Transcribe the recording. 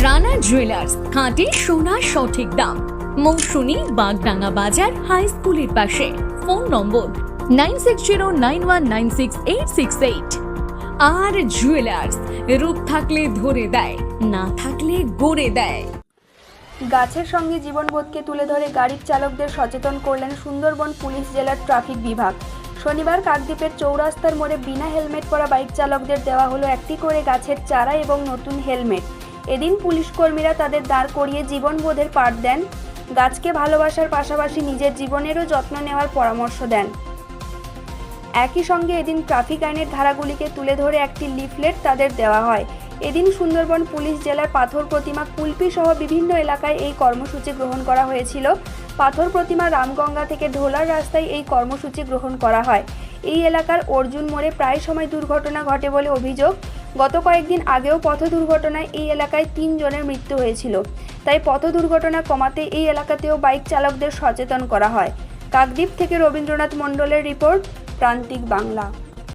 Rana jewellers খাঁটি সোনা সঠিক দাম। মৌসুমী বাগডাঙ্গা বাজার হাই স্কুলের পাশে। Phone number nine six zero nine one nine six eight six eight আর জুয়েলার্স রূপ থাকলে ধরে দেয়, না থাকলে গড়ে দেয়। গাছের সঙ্গে জীবনবোধকে তুলে ধরে গাড়ির চালকদের সচেতন করলেন সুন্দরবন পুলিশ জেলার ট্রাফিক বিভাগ। শনিবার কাকদ্বীপের চৌরাস্তার মোড়ে বিনা হেলমেট পরা বাইক চালকদের দেওয়া হলো একটি করে গাছের চারা এবং নতুন হেলমেট। এদিন পুলিশ কর্মীরা তাদের দাঁড় করিয়ে জীবনবোধের পাঠ দেন, গাছকে ভালোবাসার পাশাপাশি নিজের জীবনেরও যত্ন নেওয়ার পরামর্শ দেন। একই সঙ্গে এদিন ট্রাফিক আইনের ধারাগুলিকে তুলে ধরে একটি লিফলেট তাদের দেওয়া হয়। এদিন সুন্দরবন পুলিশ জেলার পাথর প্রতিমা কুলপি সহ বিভিন্ন এলাকায় এই কর্মসূচি গ্রহণ করা হয়েছিল। পাথর প্রতিমা রামগঙ্গা থেকে ঢোলার রাস্তায় এই কর্মসূচি গ্রহণ করা হয়। এই এলাকার অর্জুন মোড়ে প্রায় সময় দুর্ঘটনা ঘটে বলে অভিযোগ। গত কয়েকদিন আগেও পথ দুর্ঘটনায় এই এলাকায় তিনজনের মৃত্যু হয়েছিল। তাই পথ দুর্ঘটনা কমাতে এই এলাকাতেও বাইক চালকদের সচেতন করা হয়। কাকদ্বীপ থেকে রবীন্দ্রনাথ মণ্ডলের রিপোর্ট, প্রান্তিক বাংলা।